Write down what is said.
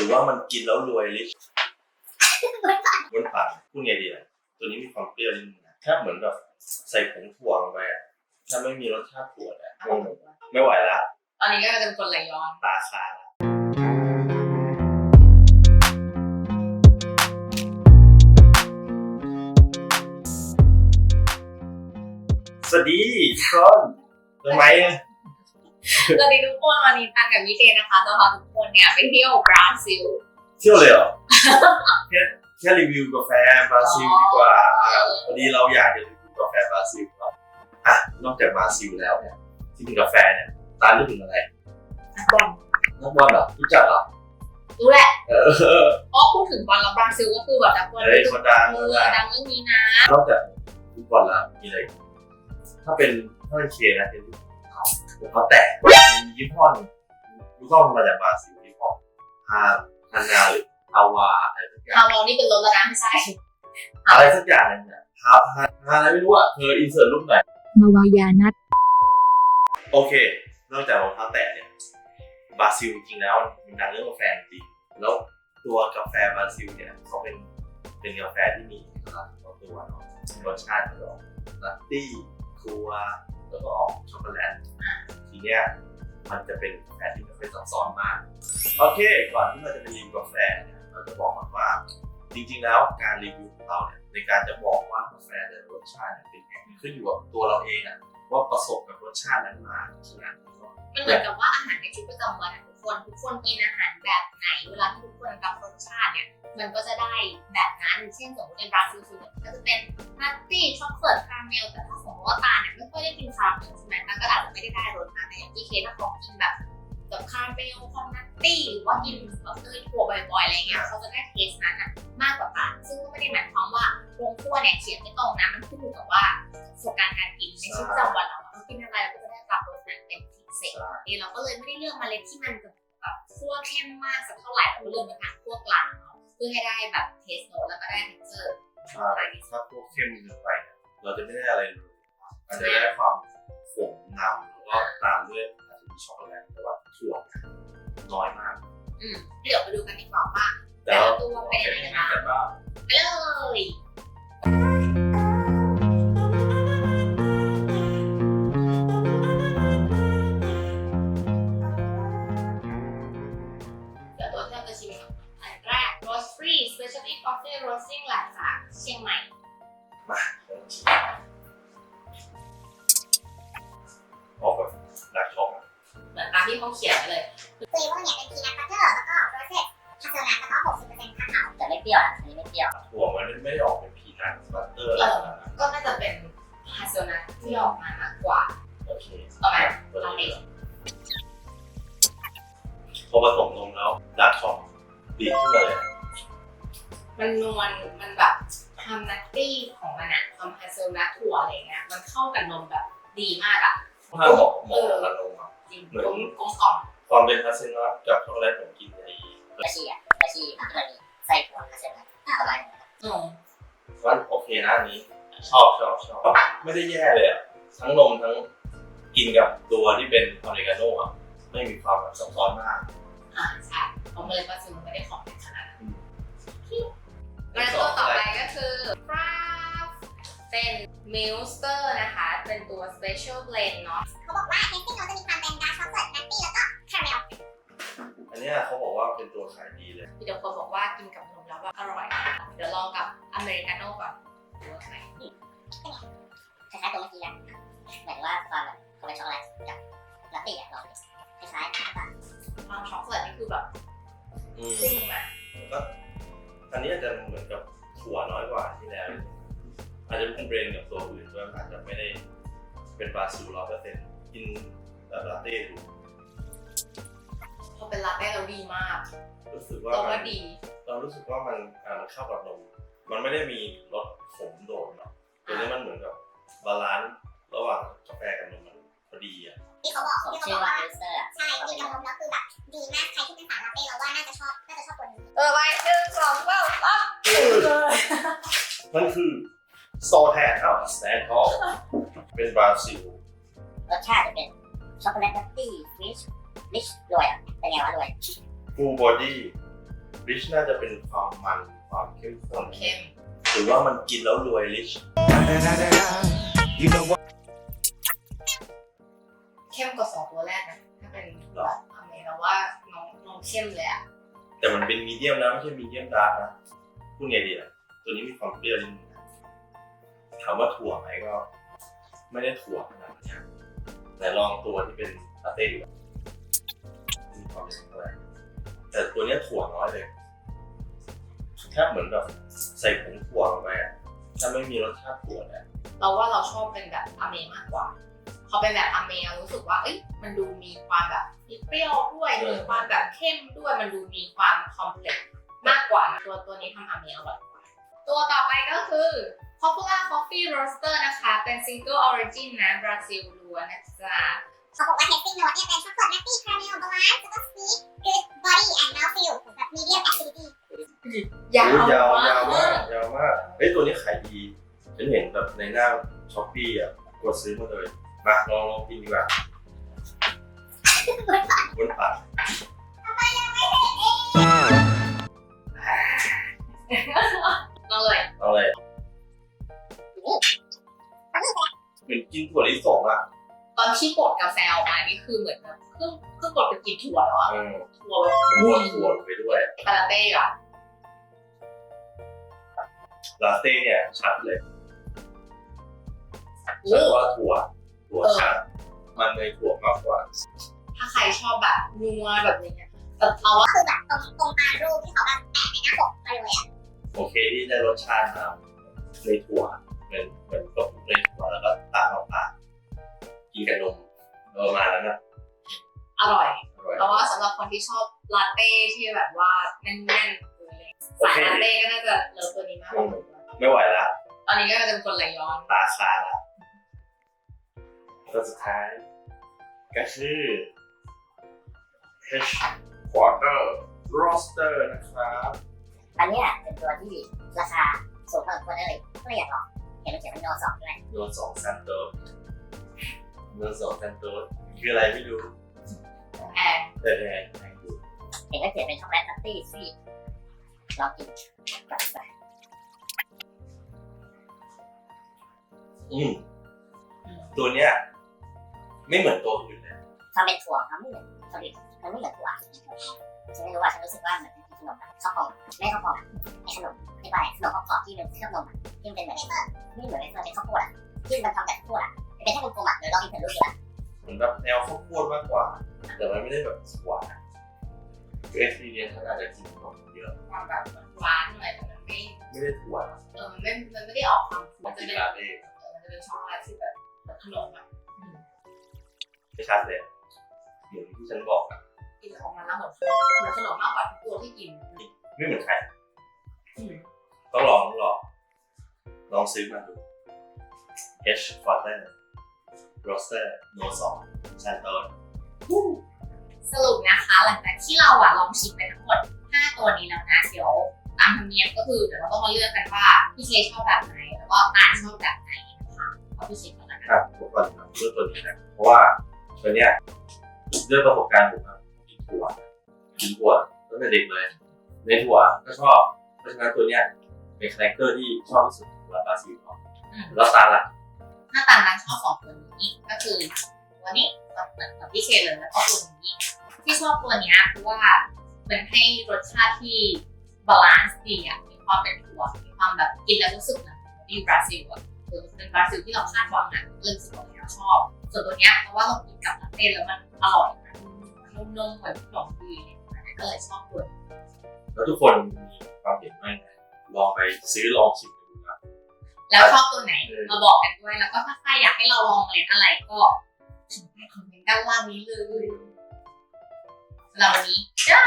รือว่ามันกินแล้วรวยลิบนปากพูดไงดีอะตัวนี้มีความเปรี้ยวนิดนึงนะแค่เหมือนแบบใส่ผงถั่วลงไปอะถ้าไม่มีรสชาติถั่วเนี่ยไม่ไหวละตอนนี้ก็จะเป็นคนไหลย้อน ตาคาละสวัสดีทุกคนทำไมอะ สวัสดีทุกคนวันนี้ตันกับวิเจนะคะจะพาทุกคนเนี่ยไปเที่ยวบราซิล เที่ยวเลยเหรอ แค่แค่รีวิวกาแฟบราซิลดีกว่าอ๋อพอดีเราอยากจะรีวิวกาแฟบราซิลครับอะนอกจากบราซิลแล้วเนี่ยที่เป็นกาแฟเนี่ยตาลรู้ถึงอะไรนักบอลนักบอลเหรอรู้จักเหรอรู้แหละเออเพราะพูดถึงบอลแล้วบราซิลก็คือแบบนักบอลเฮ้ยคนดังเอคนอดังดังเรื่องนี้นะนอกจากฟุตบอลแล้วมีอะไรอีกถ้าเป็นถ้าเป็นเคนะเป็น รองเท้าแตะมียี่ห้อหนึงยี่ห้อมันมาจากบราซิลยี่ห้อฮาฮานาหรือฮาวาอะไรสักอย่างฮาวอลนี่เป็นรถแล้วนะไม่ใช่อะไรสักอย่างหนึงเนี่ยฮาฮาฮาอะไรไม่รู้อะเธออินเสิร์ตรูปหน่อยมาวายานัทโอเค นอกจากรองเท้าแตะเนี่ยบราซิลจริงๆแล้วมันดังเรื่องกาแฟจริงแล้วตัวกาแฟบราซิลเนี่ยเขาเป็นเป็นกาแฟที่มีเอกลักษณ์ของตัวเนาะรสชาติก็ออกลัตตี้ครัว แล้วก็ออกช็อกโกแลตทีเนี้ยมันจะเป็นกาแฟที่ไม่ค่อยซับซ้อนมาก โอเค ก่อนที่เราจะไปรีวิวกาแฟเนี่ยเราจะบอกก่อนว่า จริงๆแล้วการรีวิวของเราเนี่ยในการจะบอกว่ากาแฟแต่รสชาติเนี่ยเป็นยังไงขึ้นอยู่กับตัวเราเองอะว่าประสบกับรสชาตินั้นมาขนาดไหน มันเหมือนกับว่าอาหารในชีวิตประจำวันอะทุกคนทุกคนกินอาหารแบบไหนเวลาที่ทุกคนรับรสชาติเนี่ยมันก็จะได้แบบนั้นเช่นสมมติในบราซิลส่วนใหญ่ก็จะเป็นนัตตี้ช็อกโกแลตคาราเมลแต่ถ้าสมมติว่าตาลเนี่ยไม่ค่อยได้กินคาราเมลใช่ไหมตาก็อาจจะไม่ได้ได้รสนั้นแต่อย่างที่เคสถ้าเขากินแบบแบบคาราเมลคอมนัตตี้หรือว่ากินแบบเนยถั่วบ่อยๆอะไรเงี้ยเขาจะได้เทสนั้นอะมากกว่าตาลซึ่งก็ไม่ได้หมายความว่าโรงครัวเนี่ยเขียนไม่ตรงนะมันขึ้นอยู่กับว่าประสบการณ์การกินในชีวิตประจำวันเราอะเรากิน เศษเองเราก็เลยไม่ได้เลือกเมล็ดที่มันแบบคั่วเข้มมากสักเท่าไหร่เราก็เลือกเป็นทางคั่วกลางเนาะเพื่อให้ได้แบบเทสโนแล้วก็ได้เทคเจอร์ใช่ถ้าพวกเข้มเกินไปเนี่ยเราจะไม่ได้อะไรเลยมันจะได้ความขม Specialty Coffee Roasting หลังจากเชียงใหม่ ออกแบบดักช็อกอะเหมือนตามที่เขาเขียนไว้เลยเฟเวอร์เนี่ยเป็นพีนัทบัตเตอร์แล้วก็โรสเซ็ตคาเซลนัทแล้วก็60%คาคาวแต่ไม่เปรี้ยวนะอันนี้ไม่เปรี้ยว ถั่ว มันนวลมันแบบความนัตตี้ของมันอะความฮาเซลนัทถั่วอะไรเงี้ยมันเข้ากับนมแบบดีมากอะถ้าเหมาะเหมาะกับนมอะจริงกลมกลมกล่อมความเป็นฮาเซลนัทกับช็อกโกแลตผมกินในกระชีอะกระชีที่มันมีไส้ถั่วคาเซลนัทประมาณนี้อืมว่าโอเคนะอันนี้ชอบชอบชอบไม่ได้แย่เลยอะทั้งนมทั้งกินกับตัวที่เป็นอเมริกาโน่อะไม่มีความแบบซับซ้อนมากอ่าใช่ของเลยปาซึมไม่ได้ของเป็นขนาดนั้น อืมแล้วตัวต่อไปก็คือฟราฟเป็นมิลสเตอร์นะคะ เป็นตัว special blend เนาะเขาบอกว่าเทสติ้งเราจะมีความเป็นดาร์กช็อกโกแลตนัตตี้แล้วก็คาราเมลอันเนี้ยเขาบอกว่าเป็นตัวขายดีเลย พี่เดี๋ยวคนบอกว่ากินกับนมแล้วแบบอร่อย เดี๋ยวลองกับอเมริกาโน่ก่อนดูว่าไงคล้ายๆตัวเมื่อกี้นะหมายถึงว่าความแบบความเป็นช็อกโกแลตกับนัตตี้อะลองดูคล้ายๆแล้วก็ความช็อกโกแลตนี่คือแบบอืม พุ่งมาแล้วก็อั นนี้อาจจะเหมือนกับถั่วน้อยกว่าที่แล้ว อาจจะเป็นเบรนกับตัวอื่นด้วยอาจจะไม่ได้เป็นบราซิลร้อยเปอร์เซ็นต์กินแบบลาเต้ดูพอเป็นลาเต้เราดีมาก รู้สึกว่าเรามัว่านดี เรารู้สึกว่ามันอ่ามันเข้ากับนมมันไม่ได้มีรสขมโดดเนาะตัวนี้มันเหมือนกับบาลานซ์ระหว่างกาแฟกับนมมันพอดีอะ ที่เขาบอกที่เขาบอกว่าใช่กินกับนมแล้วคือแบบดีมากใครที่เป็นสายลาเต้เราว่าน่าจะชอบน่าจะชอบตัวนี้เออไปหนึ่งสองสามปั๊บเลยมันคือโซแทนครับสแตนทอลเป็นบราซิลรสชาติจะเป็นช็อกโกแลตนัตตี้ฟิชริชรวยอะเป็นไงวะรวยฟูลบอดี้ริชน่าจะเป็นความมันความเข้มข้นเข้มหรือว่ามันกินแล้วรวยริช You know what? เข้มกว่าสองตัวแรกนะถ้าเป็นแบบอเมริกาว่าน้องน้องเข้มเลยอะแต่มันเป็นมีเดียมนะไม่ใช่มีเดียมดาร์กนะพูดไงดีอะตัวนี้มีความเปรี้ยวนิดนึงนะถามว่าถั่วไหมก็ ไม่ได้ถั่วขนาดนี้แต่ลองตัวที่เป็นลาเต้ดูมีความเป็นอะไรแต่ตัวเนี้ยถั่วน้อยเลยแค่เหมือนแบบใส่ผงถั่วลงไปอะถ้าไม่มีรสชาติถั่วเนี่ยเราว่าเราชอบเป็นแบบอเมมากกว่า พอเป็นแบบอเมเรารู้สึกว่าเอ้ยมันดูมีความแบบมีเปรี้ยวด้วยมีความแบบเข้มด้วยมันดูมีความคอมเพล็กซ์มากกว่าตัวตัวนี้ทำอเมอร่อยกว่าตัวต่อไปก็คือ Popular Coffee Roaster นะคะ เป็น Single Origin นะบราซิลล้วนนะจ๊ะเขาบอกว่า tasting note เนี่ยเป็นช็อกโกแลตนัตตี้คาราเมลบาลานซ์แล้วก็ sweet good body and mouth feel แบบ medium acidity ยาวอุ๊ยยาวมายาวมากกยาวมากเฮ้ยตัวนี้ขายดี ฉันเห็นแบบในหน้าช้อปปี้อะกดซื้อมาเลย มาลองลองกินดีกว่าบนปากลองเลย เอาเลยเหมือนกินถั่วลิสงอะตอนที่บดกาแฟออกมานี่คือเหมือนแบบเพิ่งเพิ่งบดไปกินถั่วแล้วอะเออถั่วแบบมันวนถั่วลงไปด้วยคาราเต้อะลาเต้เนี่ยชัดเลยโอ้ชัดว่าถั่ว ถั่วชัดมันในถั่วมากกว่า ถ้าใครชอบแบบนัวแบบนี้เนี่ยแต่เราว่าคือแบบตรงตรงตามรูปที่เขาแบบแปะในหน้าปกมาเลยอะโอเคที่ได้รสชาติมาในถั่วเหมือนเหมือนกับในถั่วแล้วก็ตามเอาปากกินกับนมประมาณนั้นนะอร่อยอร่อยแต่ว่าสำหรับคนที่ชอบลาเต้ที่แบบว่าแน่นๆเลยสายลาเต้ก็น่าจะเลิฟตัวนี้มากกว่าไม่ไหวละตอนนี้ก็จะเป็นคนไหลย้อนตาคาละ ตัวสุดท้าย ก็คือ H Quarter Roaster นะครับ อันเนี้ยเป็นตัวที่ราคาสูงพอสมควรเลยก็เลยอยากลองเห็นมันเขียนเป็นโนสองใช่ไหมโดนสองซันโตสโดนสองซันโตสคืออะไรไม่รู้แอนแต่แพงแพงอยู่เห็นก็เขียนเป็นช็อกโกแลตนัตตี้ซี่ลองกินก่อนดีกว่าอืมตัวเนี้ย ไม่เหมือนตัวอื่นเลยความเป็นถั่วมันไม่เหมือนตัวอื่นมันไม่เหมือนถั่วฉันไม่รู้ว่าฉันรู้สึกว่าเหมือนขนมแบบข้าวกล่องไม่ข้าวกล่องไอ้ขนมเรียกว่าอะไรขนมกรอบที่เป็นเครื่องนมอะที่มันเป็นเหมือนไม่เหมือนเป็นเป็นข้าวโพดอะที่มันทำแบบข้าวโพดอะเป็นแค่กลมๆอะเดี๋ยวลองกินเถอะรู้ดีละเหมือนแบบแนวข้าวโพดมากกว่าแต่มันไม่ได้แบบหวานคือเอสพีเรียนอาจจะกินขนมเยอะความแบบหวานหน่อยแต่มันไม่ไม่ได้ถั่วนเออมันไม่มันไม่ได้ออกความมัมันจะเป็นลาเต้เออมันจะเป็นช็อกโกแลตที่แบบขนมอะอืม ไม่ชัดเลยเหมือนที่ฉันบอกอะกินออกมาแล้วเหมือนขนมเหมือนขนมมากกว่าทุกตัวที่กินไม่เหมือนใครอืมต้องลองต้องลองลองซื้อมาดู H Quarter Roaster No 2ซันโตสสรุปนะคะหลังจากที่เราอะลองชิมไปทั้งหมด 5 ตัวนี้แล้วนะเดี๋ยวตามธรรมเนียมก็คือเดี๋ยวเราต้องมาเลือกกันว่าพี่เคชอบแบบไหนแล้วก็ตาชอบแบบไหนนะคะเอาพี่เคก่อนละกันอะผมก่อนนะเลือกตัวนี้นะเพราะว่า ตัวเนี้ยด้วยประสบการณ์ผมอะกินถั่วกินถั่วตั้งแต่เด็กเลย ในถั่วก็ชอบเพราะฉะนั้นตัวเนี้ยเป็นคาแรคเตอร์ที่ชอบที่สุดของบราซิลเนาะอืมแล้วตาล่ะหน้าตานั้นชอบสองตัวนี้ก็คือตัวนี้เหมือนกับพี่เคเลยแล้วก็ตัวนี้ ที่ชอบตัวเนี้ยเพราะว่ามันให้รสชาติที่บาลานซ์ดีอะมีความเป็นถั่วมีความแบบกินแล้วรู้สึกเหมือนอยู่บราซิลอะคือ เป็นบราซิลที่เราคาดหวังอะเลยรู้สึกว่าเราชอบ ส่วนตัวเนี้ยเพราะว่าเรากินกับลาเต้แล้วมันอร่อยมันนุ่มๆเหมือนขนมดีเนี่ยก็เลยชอบตัวนี้แล้วทุกคนมีความเห็นว่าไงลองไปซื้อลองชิมกันดูนะแล้วชอบตัวไหนมาบอกกันด้วยแล้วก็ถ้าใครอยากให้เราลองอะไรอะไรก็คอมเมนต์ด้านล่างนี้เลยสำหรับวันนี้จ้า